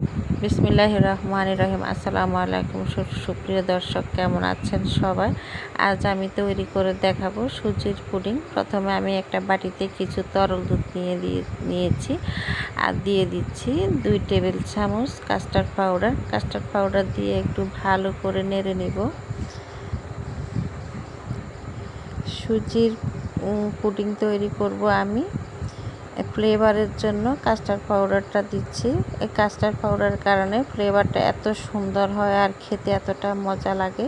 বিসমিল্লাহ রহমান রহিম আসসালামু আলাইকুম সুপ্রিয় দর্শক, কেমন আছেন সবাই? আজ আমি তৈরি করে দেখাবো সুজির পুডিং। প্রথমে আমি একটা বাটিতে কিছু তরল দুধ নিয়ে দিয়ে নিয়েছি। আর দিয়ে দিচ্ছি দুই টেবিল চামচ কাস্টার্ড পাউডার। কাস্টার্ড পাউডার দিয়ে একটু ভালো করে নেড়ে নিব। সুজির পুডিং তৈরি করব আমি। ফ্লেভারের জন্য কাস্টার্ড পাউডারটা দিচ্ছি। এই কাস্টার্ড পাউডারের কারণে ফ্লেভারটা এত সুন্দর হয় আর খেতে এতটা মজা লাগে।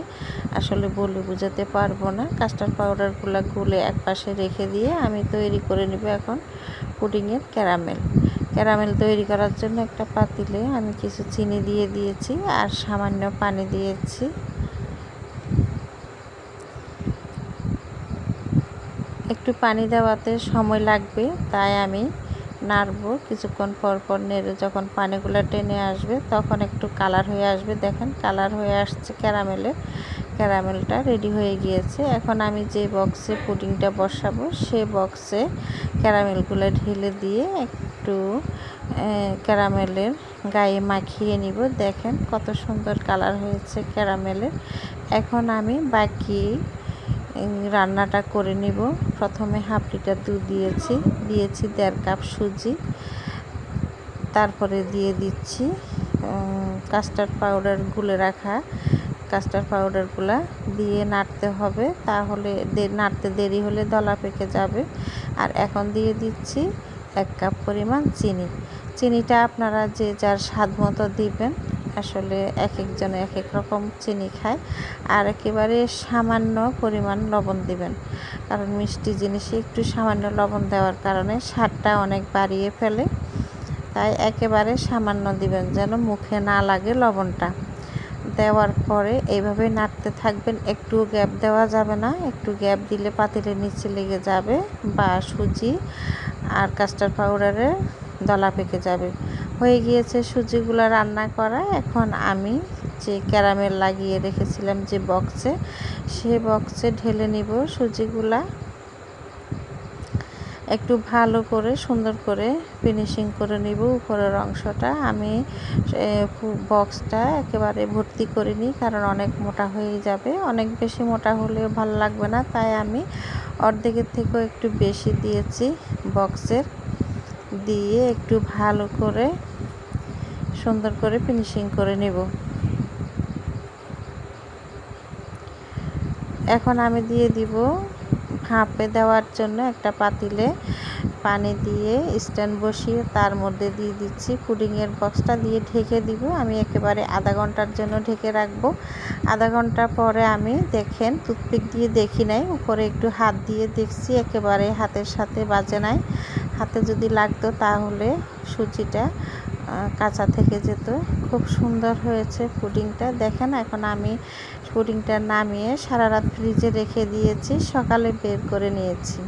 আসলে বলে বোঝাতে পারব না। কাস্টার্ড পাউডারগুলো গুলে এক পাশে রেখে দিয়ে আমি তৈরি করে নেব এখন পুডিংয়ের ক্যারামেল। ক্যারামেল তৈরি করার জন্য একটা পাতিলে আমি কিছু চিনি দিয়ে দিয়েছি আর সামান্য পানি দিয়েছি। একটু পানি দেওয়াতে সময় লাগবে, তাই আমি নাড়বো। কিছুক্ষণ পর পর নেড়ে যখন পানিগুলো টেনে আসবে, তখন একটু কালার হয়ে আসবে। দেখেন, কালার হয়ে আসছে ক্যারামেলে। ক্যারামেলটা রেডি হয়ে গিয়েছে। এখন আমি যে বক্সে পুডিংটা বসাবো, সে বক্সে ক্যারামেলগুলো ঢেলে দিয়ে একটু ক্যারামেলের গায়ে মাখিয়ে নিব। দেখেন কত সুন্দর কালার হয়েছে ক্যারামেলের। এখন আমি বাকি রান্নাটা করে নিব। প্রথমে হাফ লিটার দুধ দিয়েছি। দিয়েছি দেড় কাপ সুজি। তারপরে দিয়ে দিচ্ছি কাস্টার্ড পাউডার গুলে রাখা কাস্টার্ড পাউডারগুলা দিয়ে নাড়তে হবে, তাহলে নাড়তে দেরি হলে দলা পেকে যাবে। আর এখন দিয়ে দিচ্ছি এক কাপ পরিমাণ চিনি। চিনিটা আপনারা যে যার স্বাদ মতো দিবেন আসলে এক একজনে এক এক রকম চিনি খায় আর একেবারে সামান্য পরিমাণ লবণ দিবেন। কারণ মিষ্টি জিনিসে একটু সামান্য লবণ দেওয়ার কারণে স্বাদটা অনেক বাড়িয়ে ফেলে। তাই একেবারে সামান্য দিবেন যেন মুখে না লাগে লবণটা। দেওয়ার পরে এইভাবে নাড়তে থাকবেন, একটু গ্যাপ দেওয়া যাবে না, একটু গ্যাপ দিলে পাতিলের নিচে লেগে যাবে বা সুজি আর কাস্টার্ড পাউডারে দলা পেকে যাবে। হয়ে গিয়েছে সুজিগুলো রান্না করা। এখন আমি যে ক্যারামেল লাগিয়ে রেখেছিলাম যে বক্সে, সে বক্সে ঢেলে নিব সুজিগুলা। একটু ভালো করে, সুন্দর করে ফিনিশিং করে নিব উপরের অংশটা। আমি বক্সটা একেবারে ভর্তি করিনি কারণ অনেক মোটা হয়ে যাবে। অনেক বেশি মোটা হলেও ভালো লাগবে না, তাই আমি অর্ধেকের থেকেও একটু বেশি দিয়েছি বক্সের। দিয়ে একটু ভালো করে সুন্দর করে ফিনিশিং করে নেব। এখন আমি দিয়ে দিব ভাপে দেওয়ার জন্য একটা পাতিলে পানি দিয়ে স্ট্যান্ড বসিয়ে তার মধ্যে দিয়ে দিচ্ছি। পুডিংয়ের বক্সটা দিয়ে ঢেকে দিব। আমি একেবারে আধা ঘণ্টার জন্য ঢেকে রাখব। আধা ঘণ্টা পরে আমি দেখেন টুথপিক দিয়ে দেখি নাই। উপরে একটু হাত দিয়ে দেখছি, একেবারে হাতের সাথে বাজে নাই। হাতে যদি লাগতো তাহলে সুজিটা কাঁচা থেকে যেত। খুব সুন্দর হয়েছে পুডিংটা। দেখেন, এখন আমি পুডিংটা নামিয়ে সারা রাত ফ্রিজে রেখে দিয়েছি। সকালে বের করে নিয়েছি।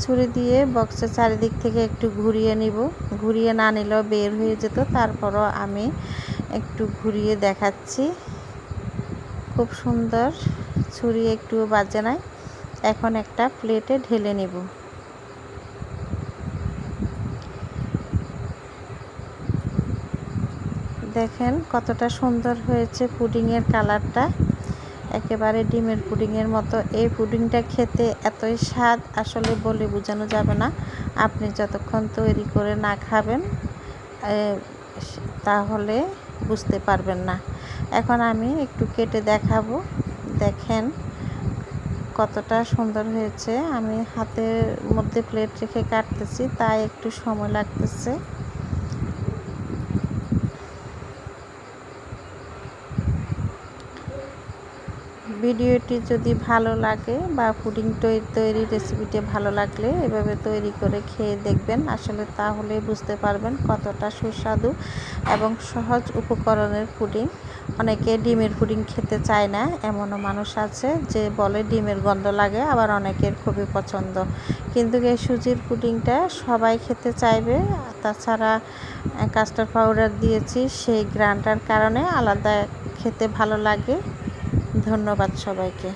ছুরি দিয়ে বক্সের চারিদিক থেকে একটু ঘুরিয়ে নিব। ঘুরিয়ে না নিলেও বের হয়ে যেত। তারপরও আমি একটু ঘুরিয়ে দেখাচ্ছি। খুব সুন্দর। ছুরি একটু বাজে নাই। এখন একটা প্লেটে ঢেলে নিব। দেখেন কতটা সুন্দর হয়েছে পুডিংয়ের কালারটা। একেবারে ডিমের পুডিংয়ের মতো। এই পুডিংটা খেতে এতই স্বাদ, আসলে বলে বোঝানো যাবে না। আপনি যতক্ষণ তৈরি করে না খাবেন তাহলে বুঝতে পারবেন না। এখন আমি একটু কেটে দেখাবো। দেখেন কতটা সুন্দর হয়েছে। আমি হাতের মধ্যে প্লেট রেখে কাটতেছি, তাই একটু সময় লাগতেছে। ভিডিওটি যদি ভালো লাগে বা পুডিং তৈরি রেসিপিটি ভালো লাগলে এভাবে তৈরি করে খেয়ে দেখবেন। আসলে তাহলে বুঝতে পারবেন কতটা সুস্বাদু এবং সহজ উপকরণের পুডিং। অনেকে ডিমের পুডিং খেতে চায় না, এমনও মানুষ আছে যে বলে ডিমের গন্ধ লাগে, আবার অনেকের খুবই পছন্দ। কিন্তু এই সুজির পুডিংটা সবাই খেতে চাইবে। তাছাড়া কাস্টার্ড পাউডার দিয়েছি, সেই গ্রানটার কারণে আলাদা খেতে ভালো লাগে। ধন্যবাদ সবাইকে।